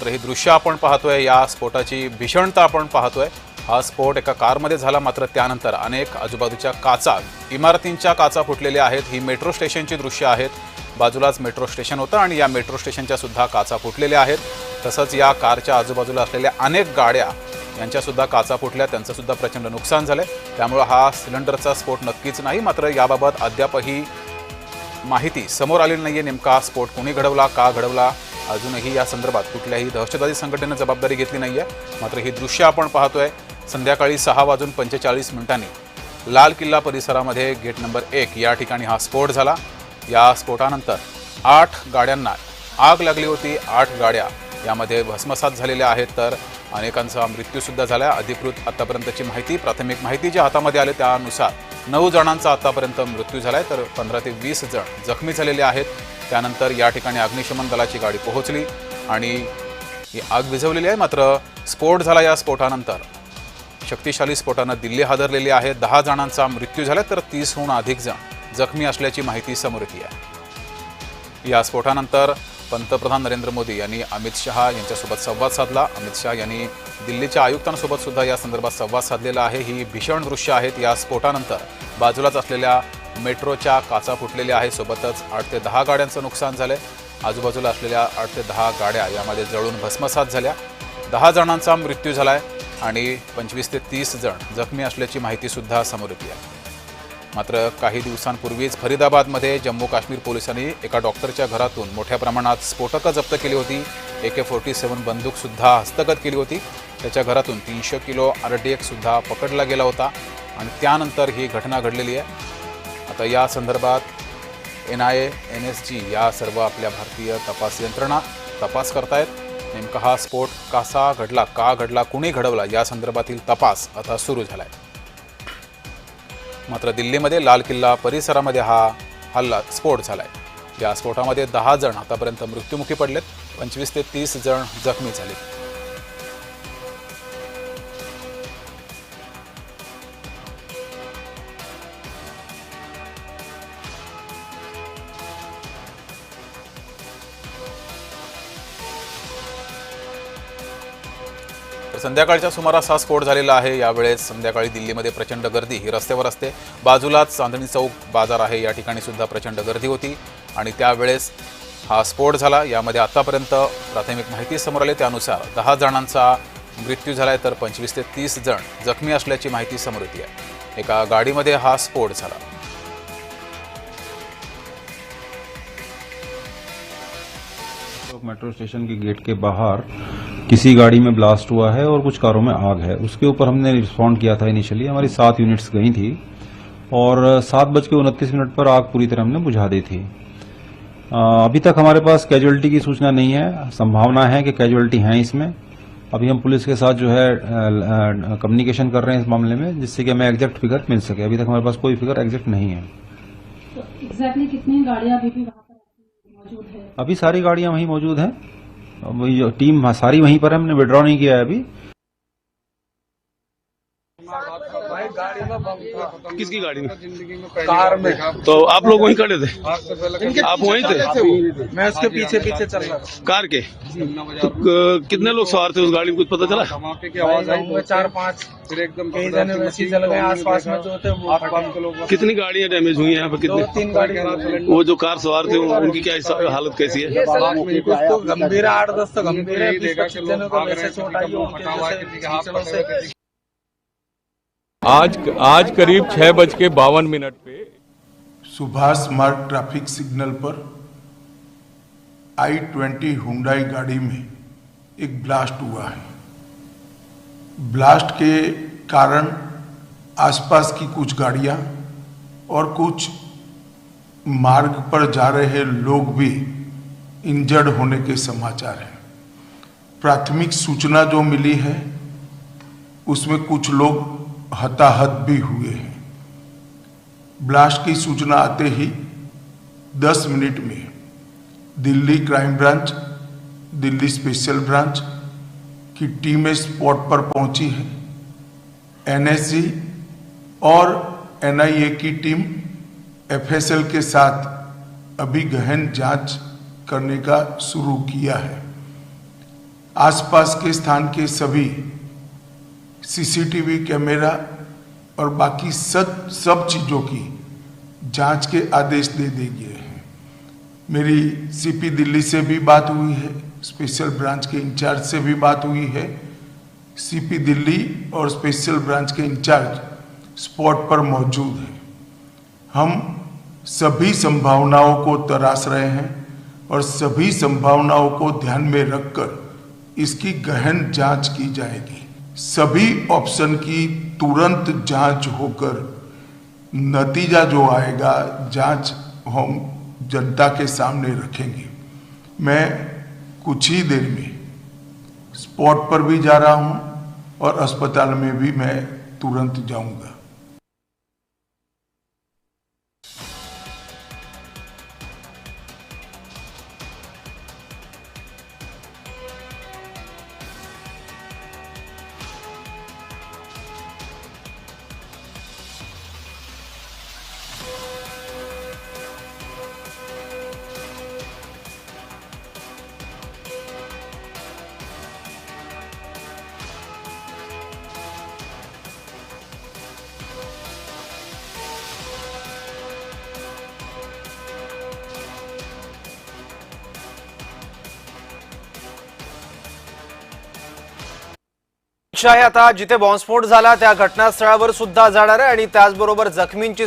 तर ही दृश्य आपण पाहतोय या स्फोटाची भीषणता आपण पाहतोय. हा स्फोट एका कारमध्ये झाला मात्र त्यानंतर अनेक आजूबाजूच्या काचा इमारतींच्या काचा फुटलेल्या आहेत. ही मेट्रो स्टेशनची दृश्य आहेत. बाजूलाच मेट्रो स्टेशन होतं आणि या मेट्रो स्टेशनच्या सुद्धा काचा फुटलेल्या आहेत. तसंच या कारच्या आजूबाजूला असलेल्या अनेक गाड्या यांच्यासुद्धा काचा फुटल्या. त्यांचं सुद्धा प्रचंड नुकसान झालं आहे त्यामुळं हा सिलेंडरचा स्फोट नक्कीच नाही मात्र याबाबत अद्यापही माहिती समोर आलेली नाही आहे नेमका स्फोट कोणी घडवला का घडवला अजूनही या संदर्भात कुठल्याही दहशतवादी संघटनेनं जबाबदारी घेतली आहे मात्र ही दृश्य आपण पाहतोय. संध्याकाळी सहा वाजून पंचेचाळीस मिनिटांनी लाल किल्ला परिसरामध्ये गेट नंबर एक या ठिकाणी हा स्फोट झाला. या स्फोटानंतर आठ गाड्यांना आग लागली होती. आठ गाड्या यामध्ये भस्मसात झालेल्या आहेत. तर अनेकांचा मृत्यूसुद्धा झाला अधिकृत आतापर्यंतची माहिती प्राथमिक माहिती जी हातामध्ये आले त्यानुसार नऊ जणांचा आतापर्यंत मृत्यू झाला आहे तर पंधरा ते वीस जण जखमी झालेले आहेत. त्यानंतर या ठिकाणी अग्निशमन दलाची गाडी पोहोचली आणि ही आग विझवलेली आहे. मात्र स्फोट झाला या स्फोटानंतर. शक्तिशाली स्फोटानं दिल्ली हादरलेली आहे. दहा जणांचा मृत्यू झाला तर तीसहून अधिक जण जखमी असल्याची माहिती समोर येते आहे. या स्फोटानंतर पंतप्रधान नरेंद्र मोदी यांनी अमित शहा यांच्यासोबत संवाद साधला. अमित शहा यांनी दिल्लीच्या आयुक्तांसोबत सुद्धा या संदर्भात संवाद साधलेला आहे. ही भीषण दृश्य आहेत. या स्फोटानंतर बाजूलाच असलेल्या मेट्रोच्या काचा फुटलेल्या आहेत. सोबतच आठ ते दहा गाड्यांचं नुकसान झालं आजूबाजूला असलेल्या आठ ते दहा गाड्या यामध्ये जळून भस्मसात झाल्या. दहा जणांचा मृत्यू झाला आहे आणि पंचवीस ते तीस जण जखमी असल्याची माहितीसुद्धा समोर येते आहे. मात्र काही दिवसांपूर्वीच फरीदाबादमध्ये जम्मू काश्मीर पोलिसांनी एका डॉक्टरच्या घरातून मोठ्या प्रमाणात स्फोटकं जप्त केली होती. ए के फोर्टी सेवन बंदूकसुद्धा हस्तगत केली होती. त्याच्या घरातून तीनशे किलो आर डी एक्ससुद्धा पकडला गेला होता आणि त्यानंतर ही घटना घडलेली आहे. आता या संदर्भात N I A N S G या सर्व आपल्या भारतीय तपास यंत्रणा तपास करतायत. नेमका हा स्फोट कसा घडला का घडला कुणी घडवला या संदर्भातील तपास आता सुरू झाला आहे मात्र दिल्लीमध्ये लाल किल्ला परिसरामध्ये हा हल्ला स्फोट झालाय. या स्फोटामध्ये दहा जण आतापर्यंत मृत्युमुखी पडलेत. पंचवीस ते तीस जण जखमी झाले संध्याकाळच्या सुमारास हा स्फोट झालेला आहे. यावेळेस संध्याकाळी दिल्लीमध्ये प्रचंड गर्दी. ही रस्त्यावर असते. बाजूलाच चांदणी चौक बाजार आहे. या ठिकाणी सुद्धा प्रचंड गर्दी होती. आणि त्यावेळेस हा स्फोट झाला. यामध्ये आतापर्यंत प्राथमिक माहिती समोर आली. त्यानुसार दहा जणांचा मृत्यू झाला आहे तर पंचवीस ते तीस जण जखमी असल्याची माहिती समोर येते. आहे एका गाडीमध्ये हा स्फोट झाला. मेट्रो स्टेशन के गेट के बाहर किसी गाड़ी में ब्लास्ट हुआ है और कुछ कारों में आग है। उसके ऊपर हमने रिस्पॉन्ड किया था इनिशियली हमारी सात यूनिट्स गई थी और सात बज के उनतीस मिनट पर आग पूरी तरह हमने बुझा दी थी। अभी तक हमारे पास कैजुअलिटी की सूचना नहीं है। संभावना है कि कैजुअलिटी हैं इसमें। अभी हम पुलिस के साथ जो है कम्युनिकेशन कर रहे हैं इस मामले में जिससे कि हमें एग्जैक्ट फिगर मिल सके। अभी तक हमारे पास कोई फिगर एग्जैक्ट नहीं है। तो एग्जैक्टली कितनी गाड़ियाँ अभी भी वहाँ पर मौजूद है? अभी सारी गाड़ियाँ वहीं मौजूद हैं। टीम सारी वहीं पर हमने विड्रॉ नहीं किया है अभी। किसकी गाड़ी में? कार में। तो आप लोग वहीं खड़े थे? आप वहीं थे? मैं उसके पीछे पीछे चल रहा था। कार के? तो कितने लोग सवार थे? उस गाड़ी में कुछ पता चला? धमाके की आवाज़ आई। चार पाँच फिर एकदम कई जने गए आसपास में जो थे वो आसपास के लोग कितनी गाड़ियाँ डैमेज हुई हैं यहाँ पे? कितनी? तीन गाड़ी वो जो कार सवार थे उनकी क्या हालत कैसी है? कुछ तो गंभीर आठ दस तो गंभीर है बीस पच्चीस जनों को वैसे चोट आई है उनके जैसे कीचड़ों से आज आज करीब छह बज के बावन मिनट पे सुभाष मार्ग ट्रैफ़िक सिग्नल पर आई ट्वेंटी हुंडई गाड़ी में एक ब्लास्ट हुआ है। ब्लास्ट के कारण आसपास की कुछ गाड़ियाँ और कुछ मार्ग पर जा रहे लोग भी इंजर्ड होने के समाचार हैं। प्राथमिक सूचना जो मिली है, उसमें कुछ लोग हताहत भी हुए हैं। ब्लास्ट की सूचना आते ही 10 मिनट में Delhi crime branch, Delhi special branch की टीमें स्पॉट पर पहुँची है। एनएसजी और एनआईए की टीम एफएसएल के साथ अभी गहन जाँच करने का शुरू किया है। आसपास के स्थान के सभी सीसीटीवी कैमरा और बाकी सब सब चीज़ों की जाँच के आदेश दे दिए गए हैं। मेरी सीपी दिल्ली से भी बात हुई है, स्पेशल ब्रांच के इंचार्ज से भी बात हुई है। सीपी दिल्ली और स्पेशल ब्रांच के इंचार्ज स्पॉट पर मौजूद हैं। हम सभी संभावनाओं को तराश रहे हैं और सभी संभावनाओं को ध्यान में रखकर इसकी गहन जाँच की जाएगी। सभी ऑप्शन की तुरंत जाँच होकर नतीजा जो आएगा, जाँच हम जनता के सामने रखेंगे। मैं कुछ ही देर में स्पॉट पर भी जा रहा हूँ और अस्पताल में भी मैं तुरंत जाऊँगा। शाही आता, जिथे बॉम्बस्फोट झाला, त्या घटनास्थळावर सुद्धा जाणार आहे आणि त्याचबरोबर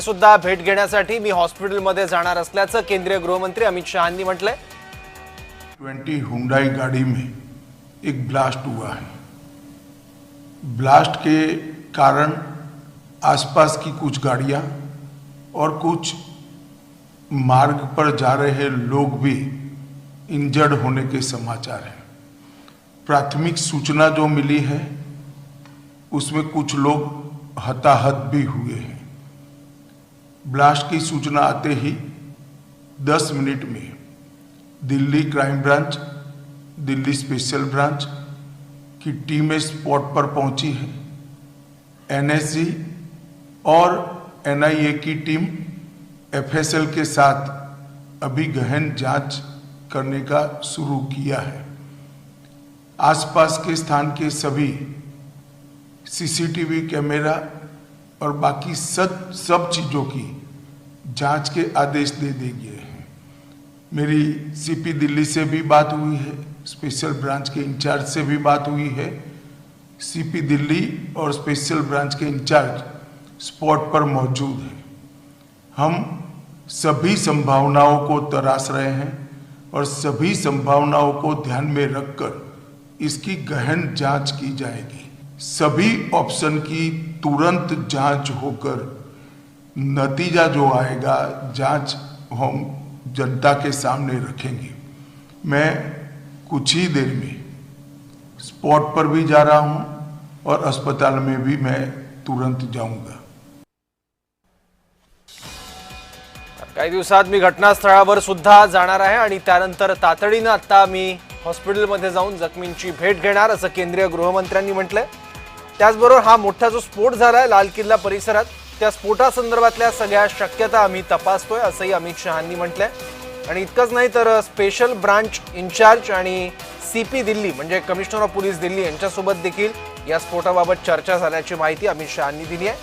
सुद्धा भेट घेण्यासाठी मी हॉस्पिटलमध्ये जाणार असल्याचं केंद्रीय गृहमंत्री अमित शहानी म्हटलंय. ट्वेंटी हुंडई गाड़ी में एक ब्लास्ट हुआ है। ब्लास्ट के कारण आसपास की कुछ गाड़ियाँ और कुछ मार्ग पर जा रहे लोग भी इंजर्ड होने के समाचार हैं। प्राथमिक सूचना जो मिली है उसमें कुछ लोग हताहत भी हुए हैं। ब्लास्ट की सूचना आते ही 10 मिनट में Delhi crime branch, Delhi special branch की टीमें स्पॉट पर पहुँची है। एनएसजी और एनआईए की टीम एफएसएल के साथ अभी गहन जाँच करने का शुरू किया है। आसपास के स्थान के सभी सीसीटीवी कैमरा और बाकी सब सब चीज़ों की जाँच के आदेश दे दिए गए हैं। मेरी सीपी दिल्ली से भी बात हुई है, स्पेशल ब्रांच के इंचार्ज से भी बात हुई है। सीपी दिल्ली और स्पेशल ब्रांच के इंचार्ज स्पॉट पर मौजूद हैं। हम सभी संभावनाओं को तराश रहे हैं और सभी संभावनाओं को ध्यान में रखकर इसकी गहन जाँच की जाएगी। सभी ऑप्शन की तुरंत जाँच होकर नतीजा जो आएगा, जाँच हम जनता के सामने रखेंगे। मैं कुछ ही देर में स्पॉट पर भी जा रहा हूँ और अस्पताल में भी मैं तुरंत जाऊँगा। काही दिवसात मी घटनास्थळावर सुद्धा जाणार आहे आणि त्यानंतर तातडीनं आता मी हॉस्पिटलमध्ये जाऊन जखमींची भेट घेणार, असं केंद्रीय गृहमंत्र्यांनी म्हटलंय. त्याचबरोबर हा मोठा जो स्फोट झाला आहे लाल किल्ला परिसरात त्या स्फोटासंदर्भातल्या सगळ्या शक्यता आम्ही तपासतोय असंही अमित शहानी म्हटलंय. आणि इतकंच नाही तर स्पेशल ब्रांच इन्चार्ज आणि सी पी दिल्ली म्हणजे कमिशनर ऑफ पोलीस दिल्ली यांच्यासोबत देखील या स्फोटाबाबत चर्चा झाल्याची माहिती अमित शहानी दिली आहे.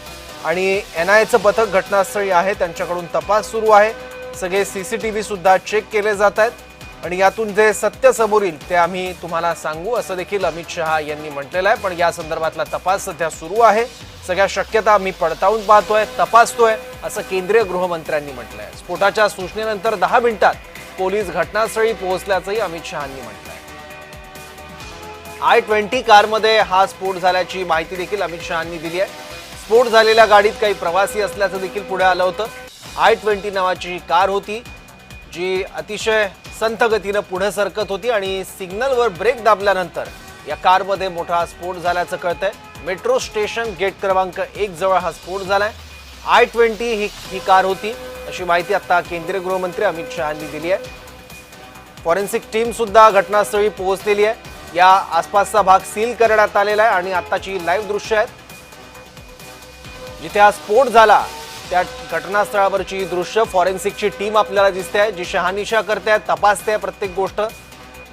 आणि एन आय एचं पथक घटनास्थळी आहे त्यांच्याकडून तपास सुरू आहे. सगळे सी सी टी सुद्धा चेक केले जात आहेत. आणि यातून जे सत्य समोर येईल ते आम्ही तुम्हाला सांगू असं देखील अमित शहा यांनी म्हटलेलं आहे. पण या संदर्भातला तपास सध्या सुरू आहे. सगळ्या शक्यता आम्ही पडताळून पाहतोय तपासतोय असं केंद्रीय गृहमंत्र्यांनी म्हटलंय. स्फोटाच्या सूचनेनंतर दहा मिनिटात पोलीस घटनास्थळी पोहोचल्याचंही अमित शहानी म्हटलंय. आय ट्वेंटी कारमध्ये हा स्फोट झाल्याची माहिती देखील अमित शहानी दिली आहे. स्फोट झालेल्या गाडीत काही प्रवासी असल्याचं देखील पुढे आलं होतं. आय ट्वेंटी नावाची ही कार होती जी अतिशय संथ गतीनं पुढे सरकत होती आणि सिग्नलवर ब्रेक दाबल्यानंतर या कारमध्ये मोठा स्फोट झाल्याचं कळतंय. मेट्रो स्टेशन गेट क्रमांक एक जवळ हा स्फोट झालाय. आय ट्वेंटी ही ही कार होती. अशी माहिती आता केंद्रीय गृहमंत्री अमित शहानी दिली आहे. फॉरेन्सिक टीम सुद्धा घटनास्थळी पोहोचलेली आहे. या आसपासचा भाग सील करण्यात आलेला आहे आणि आत्ताची लाईव्ह दृश्य आहेत. जिथे हा स्फोट झाला त्या घटनास्थळावरची दृश्य फॉरेन्सिकची टीम आपल्याला दिसते आहे जी शहानिशा करते आहे तपासते आहे प्रत्येक गोष्ट.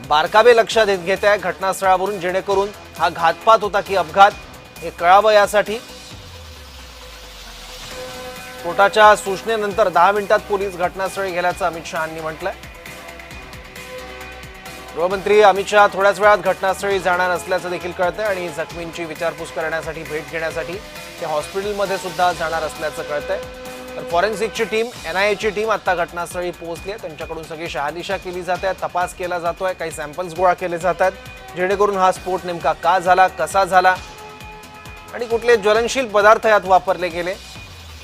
बारकावे लक्षात घेत घेत आहे घटनास्थळावरून जेणेकरून हा घातपात होता की अपघात हे कळावं यासाठी. स्फोटाच्या सूचनेनंतर दहा मिनिटात पोलीस घटनास्थळी गेल्याचं अमित शहानी म्हटलंय. गृहमंत्री अमित शहा थोड्याच वेळात घटनास्थळी जाणार असल्याचं देखील कळतंय आणि जखमींची विचारपूस करण्यासाठी भेट घेण्यासाठी ते हॉस्पिटलमध्ये सुद्धा जाणार असल्याचं कळतंय. तर फॉरेन्सिकची टीम एनआयएची टीम आता घटनास्थळी पोहोचली आहे. त्यांच्याकडून सगळी शहानिशा केली जाते तपास केला जातोय काही सॅम्पल्स गोळा केले जात आहेत. जेणेकरून हा स्फोट नेमका का झाला कसा झाला आणि कुठले ज्वलनशील पदार्थ यात वापरले गेले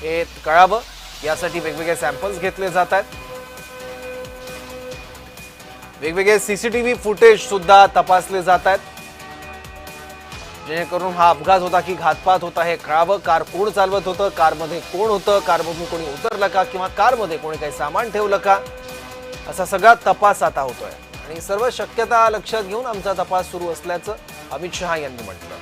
हे कळावं. यासाठी वेगवेगळे सॅम्पल्स घेतले जात आहेत. वेगवेगळे सीसीटीव्ही फुटेज सुद्धा तपासले जात आहेत. जेणेकरून हा अपघात होता की घातपात होता हे कळावं कार कोण चालवत होतं कारमध्ये कोण होतं कारमधून कोणी उतरलं का किंवा कारमध्ये कोणी काही सामान ठेवलं का? असा सगळा तपास आता होतोय. आणि सर्व शक्यता लक्षात घेऊन आमचा तपास सुरू असल्याचं अमित शहा यांनी म्हटलं.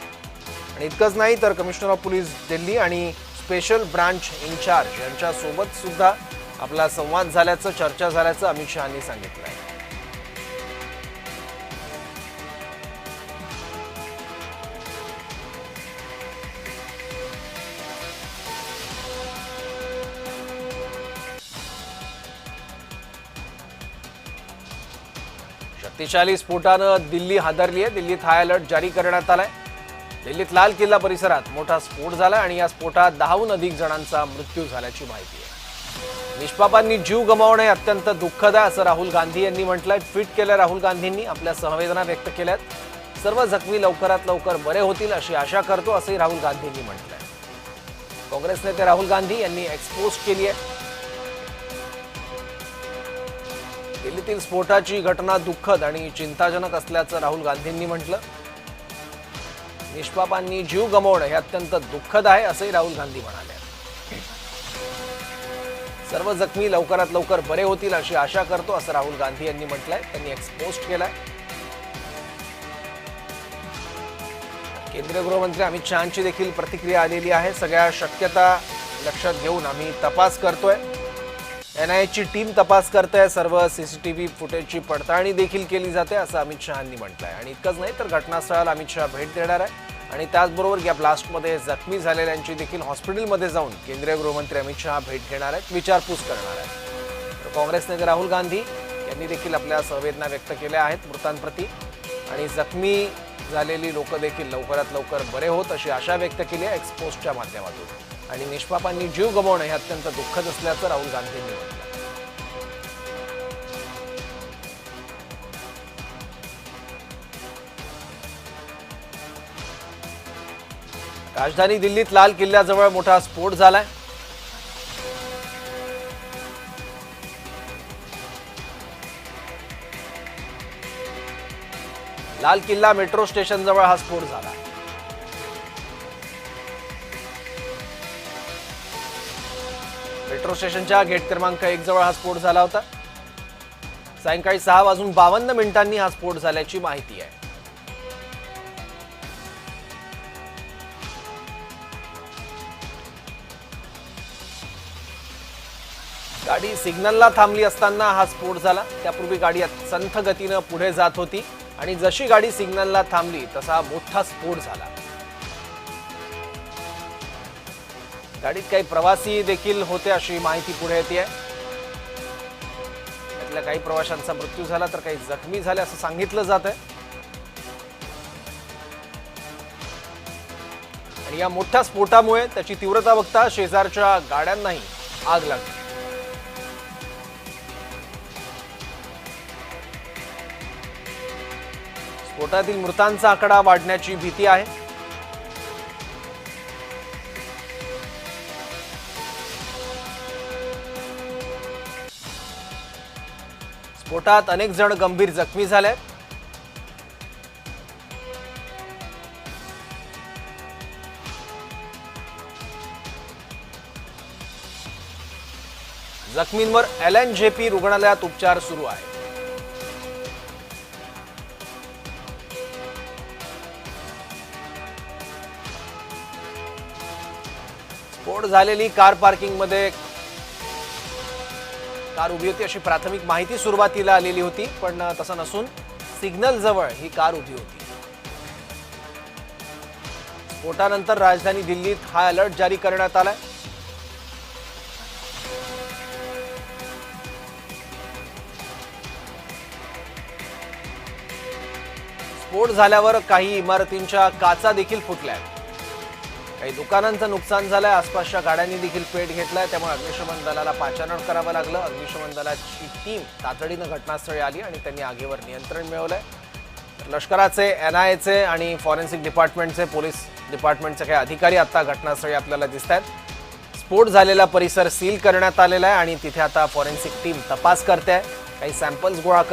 आणि इतकंच नाही तर कमिशनर ऑफ पोलीस दिल्ली आणि स्पेशल ब्रांच इन्चार्ज यांच्यासोबत सुद्धा आपला संवाद झाल्याचं चर्चा झाल्याचं अमित शहानी सांगितलं आहे शक्तिशाली स्फोटानं दिल्ली हादरली आहे दिल्लीत हाय अलर्ट जारी करण्यात आलाय. दिल्लीत लाल किल्ला परिसरात मोठा स्फोट झाला आणि या स्फोटात दहाहून अधिक जणांचा मृत्यू झाल्याची माहिती आहे. निष्पापांनी जीव गमावणे अत्यंत दुःखद आहे असं राहुल गांधी यांनी म्हटलंय. ट्विट केलं राहुल गांधींनी आपल्या संवेदना व्यक्त केल्यात. सर्व जखमी लवकरात लवकर बरे होतील अशी आशा करतो असंही राहुल गांधींनी म्हटलंय. काँग्रेस नेते राहुल गांधी यांनी एक्सपोज केली आहे दिल्लीतील स्फोटाची घटना दुःखद आणि चिंताजनक असल्याचं राहुल गांधींनी म्हटलं. निष्पापांनी जीव गमावणं हे अत्यंत दुःखद आहे असंही राहुल गांधी म्हणाले. सर्व जखमी लवकरात लवकर बरे होतील अशी आशा करतो असं राहुल गांधी यांनी म्हटलंय. त्यांनी एक्सपोस्ट केलाय. केंद्रीय गृहमंत्री अमित शहाची देखील प्रतिक्रिया आलेली आहे. सगळ्या शक्यता लक्षात घेऊन आम्ही तपास करतोय. एनआयएची टीम तपास करते सर्व सीसीटीव्ही फुटेजची पडताळणी देखील केली जाते असं अमित शहानी म्हटलंय. आणि इतकंच नाही तर घटनास्थळाला अमित शहा भेट देणार आहे आणि त्याचबरोबर या ब्लास्टमध्ये जखमी झालेल्यांची देखील हॉस्पिटलमध्ये जाऊन केंद्रीय गृहमंत्री अमित शहा भेट घेणार आहेत विचारपूस करणार आहेत. तर काँग्रेस नेते राहुल गांधी यांनी देखील आपल्या संवेदना व्यक्त केल्या आहेत मृतांप्रती. आणि जखमी झालेली लोक देखील लवकरात लवकर बरे होत अशी आशा व्यक्त केली आहे एक्सपोस्टच्या माध्यमातून. आणि निष्पापांनी जीव गमावणं हे अत्यंत दुःखद असल्याचं राहुल गांधींनी म्हटलं. राजधानी दिल्लीत लाल किल्ल्याजवळ मोठा स्फोट झालाय. लाल किल्ला मेट्रो स्टेशनजवळ हा स्फोट झाला. मेट्रो स्टेशनच्या गेट क्रमांक एक जवळ हा स्फोट झाला होता. सायंकाळी सहा वाजून बावन्न मिनिटांनी हा स्फोट झाल्याची माहिती आहे. गाडी सिग्नलला थांबली असताना हा स्फोट झाला. त्यापूर्वी गाडी संथ गतीनं पुढे जात होती आणि जशी गाडी सिग्नलला थांबली तसा मोठा स्फोट झाला. गाडीत काही प्रवासी देखील होते अशी माहिती पुढे येते त्यातल्या काही प्रवाशांचा मृत्यू झाला तर काही जखमी झाले असं सांगितलं जात आहे आणि या मोठ्या स्फोटामुळे त्याची तीव्रता बघता शेजारच्या गाड्यांनाही आग लागली. स्फोटातील मृतांचा आकडा वाढण्याची भीती आहे. स्फोटात अनेक जण गंभीर जखमी झाले. जखमींवर एल एन जे पी रुग्णालयात उपचार सुरू आहे स्फोट झालेली कार पार्किंगमध्ये कार उभी होती अशी प्राथमिक माहिती सुरुवातीला आलेली होती पण तसं नसून सिग्नल जवळ ही कार उभी होती. स्फोटानंतर राजधानी दिल्लीत हा अलर्ट जारी करण्यात आलाय. स्फोट झाल्यावर काही इमारतींच्या काचा देखील फुटल्या काही दुकानांचं नुकसान झालंय आसपासच्या गाड्यांनी देखील पेट घेतलाय त्यामुळे अग्निशमन दलाला पाचारण करावं लागलं. अग्निशमन दलाची टीम तातडीनं घटनास्थळी आली आणि त्यांनी आगीवर नियंत्रण मिळवलंय. लष्कराचे एन आय एचे आणि फॉरेन्सिक डिपार्टमेंटचे पोलीस डिपार्टमेंटचे काही अधिकारी आता घटनास्थळी आपल्याला दिसत आहेत स्फोट झालेला परिसर सील करण्यात आलेला आहे आणि तिथे आता फॉरेन्सिक टीम तपास करते आहे. काही सॅम्पल्स गोळा